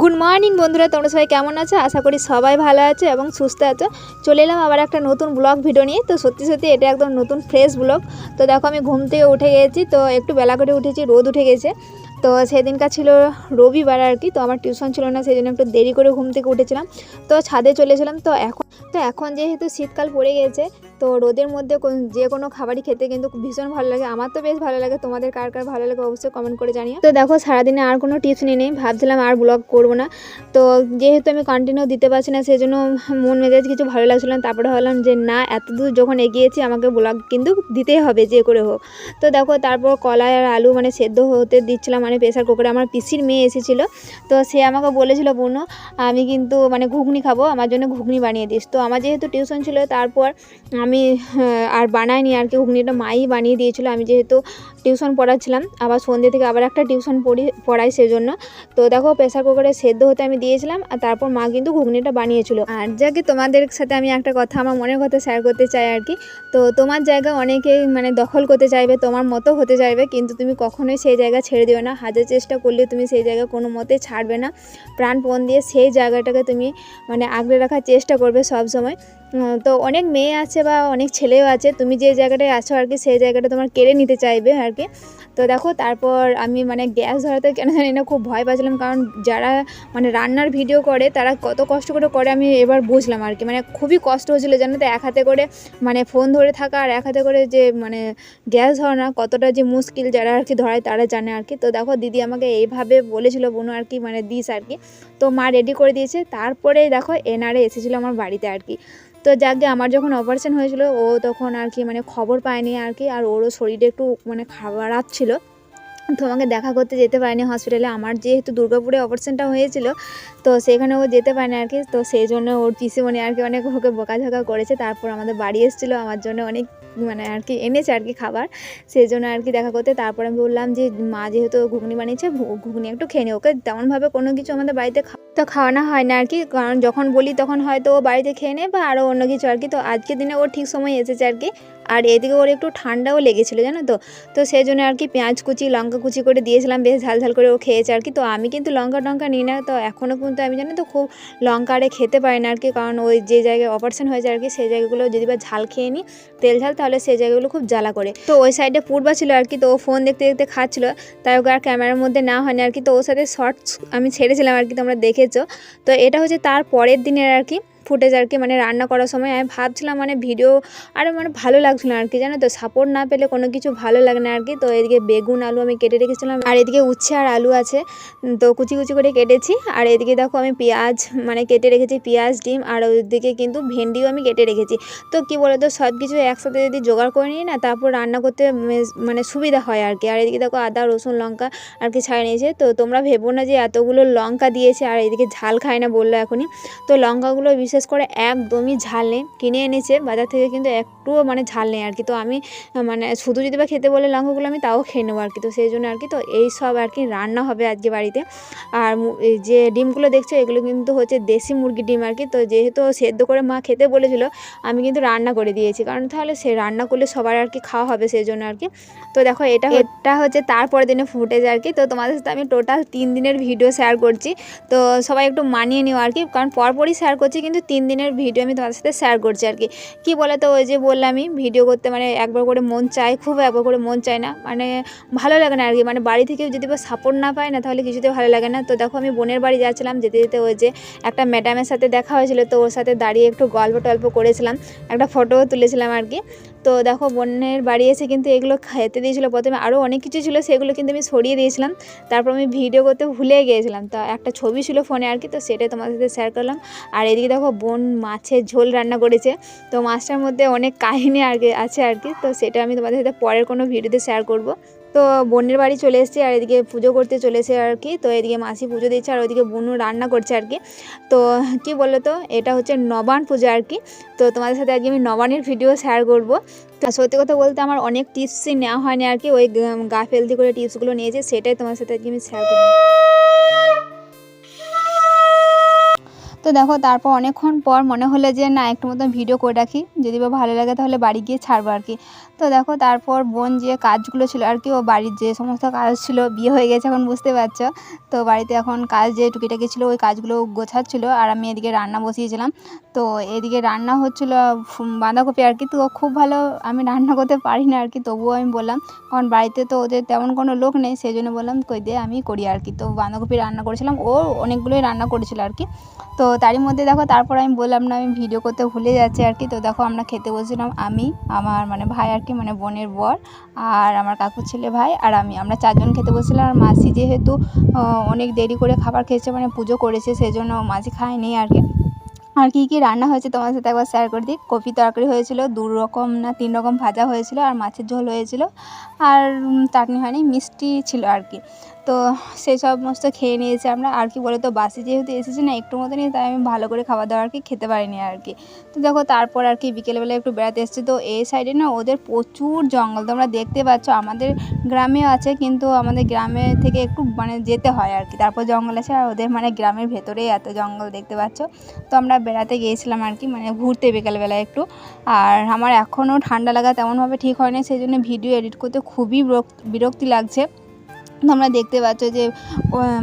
Good morning বন্ধুরা, তোমরা সবাই কেমন আছো? আশা করি সবাই ভালো আছো এবং সুস্থ আছো। চলে এলাম আবার একটা নতুন ব্লগ ভিডিও নিয়ে। তো সত্যি সত্যি এটা একদম নতুন ফ্রেশ ব্লগ তো দেখো, আমি ঘুম থেকে উঠে গেছি। তো একটু বেলা করে উঠেছি, রোদ উঠে গেছে। তো সেদিনকার ছিল রবিবার আর কি। তো আমার টিউশন ছিল না সেই জন্য একটু দেরি করে ঘুম থেকে উঠেছিলাম। তো ছাদে চলেছিলাম তো এখন তো এখন যেহেতু শীতকাল পড়ে গেছে তো রোদের মধ্যে কোন- যে কোনো খাবারই খেতে কিন্তু ভীষণ ভালো লাগে। আমার তো বেশ ভালো লাগে। তোমাদের কার কার ভালো লাগে অবশ্যই কমেন্ট করে জানিও। তো দেখো, সারাদিনে আর কোনো টিপস নিয়ে নেই। ভাবছিলাম আর ব্লগ করব না। তো যেহেতু আমি কন্টিনিউ দিতে পারছি না সেই জন্য মন মেজাজ কিছু ভালো লাগছিল না। তারপরে ভাবলাম যে, না এত দূর যখন এগিয়েছি, আমাকে ব্লগ কিন্তু দিতেই হবে, যে করে হোক। তো দেখো, তারপর কলাই আর আলু মানে সেদ্ধ হতে দিচ্ছিলাম। মানে প্রেশার কুকারে আমার পিসির মেয়ে এসেছিল। তো সে আমাকে বলেছিল, বোনো, আমি কিন্তু মানে ঘুগনি খাব। আমার জন্য ঘুগনি বানিয়ে দিস। তো আমার যেহেতু টিউশন ছিল, তারপর আমি আর বানাইনি আর কি ঘুগনিটা মাই বানিয়ে দিয়েছিল। আমি যেহেতু টিউশন পড়াচ্ছিলাম আবার সন্ধ্যে থেকে আবার একটা টিউশন পড়ি পড়াই সেজন্য। তো দেখো প্রেসার কুকারে সেদ্ধ হতে আমি দিয়েছিলাম আর তারপর মা কিন্তু ঘুগনিটা বানিয়েছিল। আর যাকে তোমাদের সাথে আমি একটা কথা আমার মনের কথা শেয়ার করতে চাই আর কি। তো তোমার জায়গা অনেকেই মানে দখল করতে চাইবে তোমার মতো হতে চাইবে কিন্তু তুমি কখনোই সেই জায়গা ছেড়ে দিও না। হাজার চেষ্টা করলে তুমি সেই জায়গা কোনো মতে ছাড়বে না। প্রাণপণ দিয়ে সেই জায়গাটাকে তুমি মানে আগলে রাখার চেষ্টা করবে সব সময়। উম, তো অনেক মেয়ে আছে বা অনেক ছেলেও আছে, তুমি যে জায়গাটায় আছো আর কি, সেই জায়গাটা তোমার কেড়ে নিতে চাইবে আর কি। তো দেখো, তারপর আমি মানে গ্যাস ধরাতে কেন জানি না, খুব ভয় পাচ্ছিলাম, কারণ যারা মানে রান্নার ভিডিও করে, তারা কত কষ্ট করে করে, আমি এবার বুঝলাম আর কি। মানে খুবই কষ্ট হচ্ছিল জানো তো, এক হাতে করে মানে ফোন ধরে থাকা আর এক হাতে করে যে মানে গ্যাস ধরানো, কতটা যে মুশকিল যারা আর কি ধরায়, তারা জানে আর কি। তো দেখো, দিদি আমাকে এইভাবে বলেছিল বোনো আর কি মানে দিস আর কি। তো মা রেডি করে দিয়েছে তারপরে দেখো এনারে এসেছিল আমার বাড়িতে আর কি। তো যাকে আমার যখন অপারেশন হয়েছিল, ও তখন আর কি মানে খবর পায়নি আর কি, আর ওরও শরীরে একটু মানে খারাপ ছিল। তো আমাকে দেখা করতে যেতে পারেনি হসপিটালে আমার যেহেতু দুর্গাপুরে অপারেশনটা হয়েছিল, তো সেখানে ও যেতে পারেনি আর কি। তো সেই জন্য ওর পিসিমণি আর কি অনেক ওকে বকাঝকা করেছে। তারপর আমাদের বাড়ি এসেছিল, আমার জন্য অনেক মানে আর কি এনেছে আর কি খাবার। সেই জন্য আর কি দেখা করতে। তারপর আমি বললাম যে, মা যেহেতু ঘুগনি বানিয়েছে ঘুগনি একটু খেয়ে নি। ওকে তেমনভাবে কোনো কিছু আমাদের বাড়িতে খা- তো খাওয়ানো হয় না আর কি কারণ যখন বলি তখন হয়তো ও বাড়িতে খেয়ে নেয় বা আরও অন্য কিছু আর কি তো আজকের দিনে ওর ঠিক সময় এসেছে আর কি আর এদিকে ওর একটু ঠান্ডাও লেগেছিলো, জানো তো? তো সেই জন্য আর কি পেঁয়াজ কুচি, লঙ্কা কুচি করে দিয়েছিলাম, বেশ ঝাল ঝাল করে ও খেয়েছে আর কি তো আমি কিন্তু লঙ্কা টঙ্কা নিই না, তো এখনও কিন্তু আমি জানি তো খুব লঙ্কা আরে খেতে পারি না আর কি কারণ ওই যে জায়গায় অপারেশন হয়েছে আর কি সেই জায়গাগুলো যদি বা ঝাল খেয়ে নিই, তেল ঝাল, তাহলে সেই জায়গাগুলো খুব জ্বালা করে। তো ওই সাইডে পূর্বা ছিল আর কি তো ও ফোন দেখতে দেখতে খাচ্ছিলো। তাই ওকে আর ক্যামেরার মধ্যে না হয়নি আর কি তো ওর সাথে শর্টস আমি ছেড়েছিলাম আর কি তোমরা দেখেছ তো এটা হচ্ছে তার পরের দিনের আর কি। ফুটেজ আর কি মানে রান্না করার সময় আমি ভাবছিলাম মানে ভিডিও আর মানে ভালো লাগছিল আর কি, জানো তো? সাপোর্ট না পেলে কোনো কিছু ভালো লাগে না আর কি। তো এদিকে বেগুন, আলু আমি কেটে রেখেছিলাম। আর এদিকে উচ্ছে আর আলু আছে। তো কুচি কুচি করে কেটেছি। আর এদিকে দেখো আমি পেঁয়াজ মানে কেটে রেখেছি, পেঁয়াজ, ডিম আর ওইদিকে কিন্তু ভেন্ডিও আমি কেটে রেখেছি। তো কি বলো তো সব কিছু একসাথে যদি জোগাড় করে নিই না, তারপর রান্না করতে মানে সুবিধা হয় আর কি। আর এদিকে দেখো আদা, রসুন, লঙ্কা আর কি ছাড়িয়ে নিয়েছে। তো তোমরা ভেবো না যে এতগুলো লঙ্কা দিয়েছে আর এদিকে ঝাল খায় না বলল এখনই। তো লঙ্কাগুলো বিশেষ করে একদমই ঝাল নেই। কিনে এনেছে, বাজার থেকে কিন্তু একটুও মানে ঝাল নেই আর কি তো আমি মানে শুধু যদি বা খেতে বলে লঙ্কাগুলো আমি তাও খেয়ে নেব আর কি তো সেই জন্য আর কি তো এই সব আর কি রান্না হবে আজকে বাড়িতে। আর যে ডিমগুলো দেখছ, এগুলো কিন্তু হচ্ছে দেশি মুরগির ডিম আর কি তো যেহেতু সেদ্ধ করে মা খেতে বলেছিল, আমি কিন্তু রান্না করে দিয়েছি। কারণ তাহলে সে রান্না করলে সবার আর কি খাওয়া হবে সেই জন্য আর কি তো দেখো, এটা এটা হচ্ছে তারপরের দিনে ফুটেজ আর কি তো তোমাদের সাথে আমি টোটাল তিন দিনের ভিডিও শেয়ার করছি। তো সবাই একটু মানিয়ে নিও আর কি কারণ পরপরই শেয়ার করছি, কিন্তু তিন দিনের ভিডিও আমি তোমাদের সাথে শেয়ার করছি আর কি। কী বলে তো ওই যে বললাম আমি ভিডিও করতে মানে একবার করে মন চায়, খুব একবার করে মন চায় না। মানে ভালো লাগে না আর কি। মানে বাড়ি থেকেও যদি বা সাপোর্ট না পায় না, তাহলে কিছুতে ভালো লাগে না। তো দেখো, আমি বোনের বাড়ি যাচ্ছিলাম, যেতে যেতে ওই যে একটা ম্যাডামের সাথে দেখা হয়েছিল। তো ওর সাথে দাঁড়িয়ে একটু গল্প টল্প করেছিলাম, একটা ফটোও তুলেছিলাম আর কি। তো দেখো বোনের বাড়ি এসে কিন্তু এগুলো খেতে দিয়েছিলো প্রথমে। আরও অনেক কিছু ছিল, সেগুলো কিন্তু আমি সরিয়ে দিয়েছিলাম। তারপর আমি ভিডিও করতে ভুলে গিয়েছিলাম। তো একটা ছবি ছিল ফোনে আর কি, তো সেটাই তোমাদের সাথে শেয়ার করলাম। আর এদিকে দেখো, বোন মাছের ঝোল রান্না করেছে। তো মাছটার মধ্যে অনেক কাহিনী আর আছে আর কি, তো সেটা আমি তোমাদের সাথে পরের কোনো ভিডিওতে শেয়ার করব। তো বোনের বাড়ি চলে এসেছি আর এদিকে পুজো করতে চলেছে আর কি। তো এদিকে মাসি পুজো দিচ্ছে আর ওইদিকে বোনু রান্না করছে আর কি। তো কি বলো তো, এটা হচ্ছে নবান পুজো আর কি। তো তোমাদের সাথে আজকে আমি নবানের ভিডিও শেয়ার করব। তো সত্যি কথা বলতে আমার অনেক টিপসই নেওয়া হয়নি আর কি। ওই গা- গা ফেলতি করে টিপসগুলো নিয়েছে, সেটাই তোমার সাথে আজকে আমি শেয়ার করব। তো দেখো, তারপর অনেকক্ষণ পর মনে হলো যে, না, একটু মতন ভিডিও করে রাখি। যদি বা ভালো লাগে তাহলে বাড়ি গিয়ে ছাড়বো আর কি। তো দেখো, তারপর বোন যে কাজগুলো ছিল আর কি, ও বাড়ির যে সমস্ত কাজ ছিল, বিয়ে হয়ে গেছে এখন, বুঝতে পারছ? তো বাড়িতে এখন কাজ যে টুকিটাকি ছিল, ওই কাজগুলো গোছাচ্ছিল আর আমি এদিকে রান্না বসিয়েছিলাম। তো এদিকে রান্না হচ্ছিল বাঁধাকপি আর কি। তো খুব ভালো আমি রান্না করতে পারি না আর কি, তবুও আমি বললাম, কারণ বাড়িতে তো ওদের তেমন কোনো লোক নেই সেই জন্য বললাম, কই দিয়ে আমি করি আর কি। তো বাঁধাকপি রান্না করেছিলাম। ও অনেকগুলোই রান্না করেছিল আর কি। তো তারই মধ্যে দেখো, তারপর আমি বললাম না, আমি ভিডিও করতে ভুলে যাচ্ছি আর কি। তো দেখো, আমরা খেতে বসেছিলাম, আমি, আমার মানে ভাই আর কি মানে বোনের বর আর আমার কাকুর ছেলে ভাই আর আমি। আমরা চারজন খেতে বসেছিলাম আর মাসি যেহেতু অনেক দেরি করে খাবার খেয়েছে মানে পুজো করেছে সেই জন্য মাসি খায়নি আর কি। আর কী কী রান্না হয়েছে তোমার সাথে একবার শেয়ার করে দিই। কপি তরকারি হয়েছিল দু রকম না তিন রকম ভাজা হয়েছিল আর মাছের ঝোল হয়েছিল। আর চাটনি হয়নি, মিষ্টি ছিল আর কি। তো সেই সমস্ত খেয়ে নিয়েছি আমরা। আর কি বলে তো বাসি যেহেতু এসেছি না একটু মতনই, তাই আমি ভালো করে খাবার দাবার আর কি খেতে পারিনি আর কি। তো দেখো, তারপর আর কি বিকেলবেলা একটু বেড়াতে এসেছি। তো এই সাইডে না ওদের প্রচুর জঙ্গল, তোমরা দেখতে পাচ্ছ আমাদের গ্রামেও আছে, কিন্তু আমাদের গ্রামে থেকে একটু মানে যেতে হয় আর কি। তারপর জঙ্গল আছে আর ওদের মানে গ্রামের ভেতরেই এত জঙ্গল দেখতে পাচ্ছ। তো আমরা বেড়াতে গিয়েছিলাম আর কি মানে ঘুরতে বিকেলবেলা একটু। আর আমার এখনও ঠান্ডা লাগা তেমনভাবে ঠিক হয়নি, সেই জন্য ভিডিও এডিট করতে খুবই বিরক্তি লাগছে। তোমরা দেখতে পাচ্ছ যে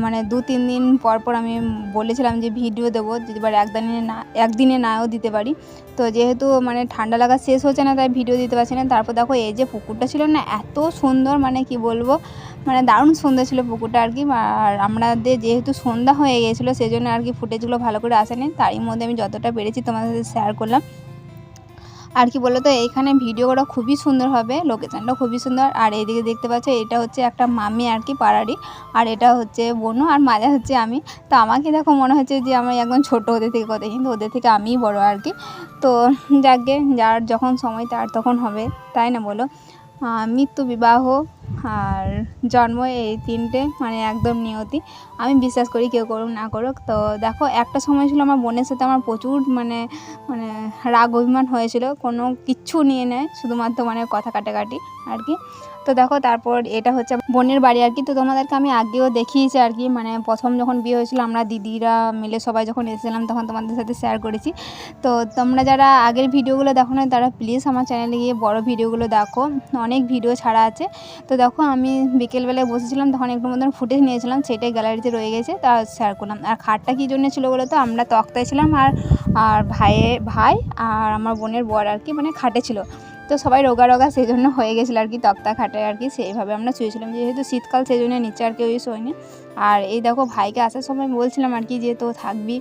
মানে দু তিন দিন পর পর আমি বলেছিলাম যে ভিডিও দেবো যদি এবার একদিনে না, একদিনে নাও দিতে পারি। তো যেহেতু মানে ঠান্ডা লাগা শেষ হচ্ছে না, তাই ভিডিও দিতে পারছি না। তারপর দেখো এই যে পুকুরটা ছিল না, এত সুন্দর মানে কি বলব মানে দারুণ সুন্দর ছিল পুকুরটা আর কি। আর আমাদের যেহেতু সন্ধ্যা হয়ে গিয়েছিল সেই জন্য আর কি ফুটেজগুলো ভালো করে আসেনি। তারই মধ্যে আমি যতটা পেরেছি তোমাদের সাথে শেয়ার করলাম। আর কি বলতো এইখানে ভিডিও করা খুবই সুন্দর হবে লোকেশানটা খুবই সুন্দর। আর এইদিকে দেখতে পাচ্ছ, এটা হচ্ছে একটা মামি আর কি পাড়ারি আর এটা হচ্ছে বোনু, আর মাঝে হচ্ছে আমি। তো আমাকে দেখো মনে হচ্ছে যে আমি একদম ছোট ওদের থেকে কথা, কিন্তু ওদের থেকে আমিই বড় আর কি। তো যাকে, যার যখন সময় তার তখন হবে, তাই না বলো? মৃত্যু বিবাহ আর জন্ম এই তিনটে মানে একদম নিয়তি। আমি বিশ্বাস করি কেউ করুক, না করুক। তো দেখো, একটা সময় ছিল আমার বোনের সাথে আমার প্রচুর মানে মানে রাগ, অভিমান হয়েছিল। কোনো কিচ্ছু নিয়ে নেয়, শুধুমাত্র মানে কথা কাটাকাটি আর কি। তো দেখো, তারপর এটা হচ্ছে বোনের বাড়ি আর কি। তো তোমাদেরকে আমি আগেও দেখিয়েছি আর কি মানে প্রথম যখন বিয়ে হয়েছিল, আমরা দিদিরা মিলে সবাই যখন এসেছিলাম, তখন তোমাদের সাথে শেয়ার করেছি। তো তোমরা যারা আগের ভিডিওগুলো দেখো না তারা প্লিজ আমার চ্যানেলে গিয়ে বড় ভিডিওগুলো দেখো। অনেক ভিডিও ছাড়া আছে। তো দেখো, আমি বিকেলবেলায় বসেছিলাম, তখন একটু মতন ফুটেজ নিয়েছিলাম সেটাই গ্যালারিতে রয়ে গেছে, তা শেয়ার করলাম। আর খাটটা কী জন্য ছিল বলো তো, আমরা তক্তায় ছিলাম আর আর ভাইয়ের ভাই আর আমার বোনের বর আর কি মানে খাটে ছিল। তো সবাই রোগা রোগা সেই জন্য হয়ে গেছিল আর কি তক্তা খাটে আর কি, সেইভাবে আমরা শুয়েছিলাম। যেহেতু শীতকাল, সেই জন্য নিচে আর কেউই শোয়নি। আর এই দেখো ভাইকে আসার সময় বলছিলাম আর কি যে তো থাকবি?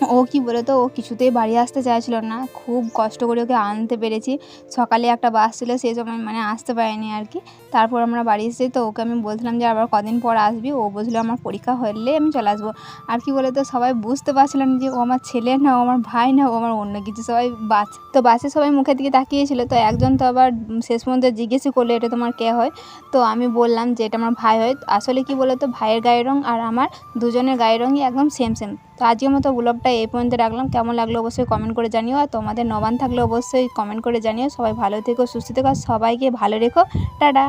ও কি বলে তো, ও কিছুতেই বাড়ি আসতে চাইছিল না। খুব কষ্ট করে ওকে আনতে পেরেছি। সকালে একটা বাস ছিল সেই সময় মানে আসতে পারিনি আর কি। তারপর আমরা বাড়ি এসেছি তো ওকে আমি বলছিলাম যে, আবার কদিন পর আসবি? ও বলছিল, আমার পরীক্ষা হলে আমি চলে আসব। আর কি বলে তো, সবাই বুঝতে পারছিলাম যে, ও আমার ছেলে না, ও আমার ভাই না, ও আমার অন্য কিছু। সবাই বাস, তো বাসে সবাই মুখের দিকে তাকিয়েছিল। তো একজন তো আবার শেষ পর্যন্ত জিজ্ঞেসই করল, এটা তোমার কে হয়? তো আমি বললাম যে, এটা আমার ভাই হয়। আসলে কি বলে তো ভাইয়ের গায়ের রং আর আমার দুজনের গায়ের রঙই একদম সেম সেম তো আজকের মতো ব্লগটা এই পর্যন্ত রাখলাম। কেমন লাগল অবশ্যই কমেন্ট করে জানিও। আর তোমাদের নবান থাকলে অবশ্যই কমেন্ট করে জানিও। সবাই ভালো থেকো, সুস্থ থেকো সবাইকে ভালো রেখো। টাটা!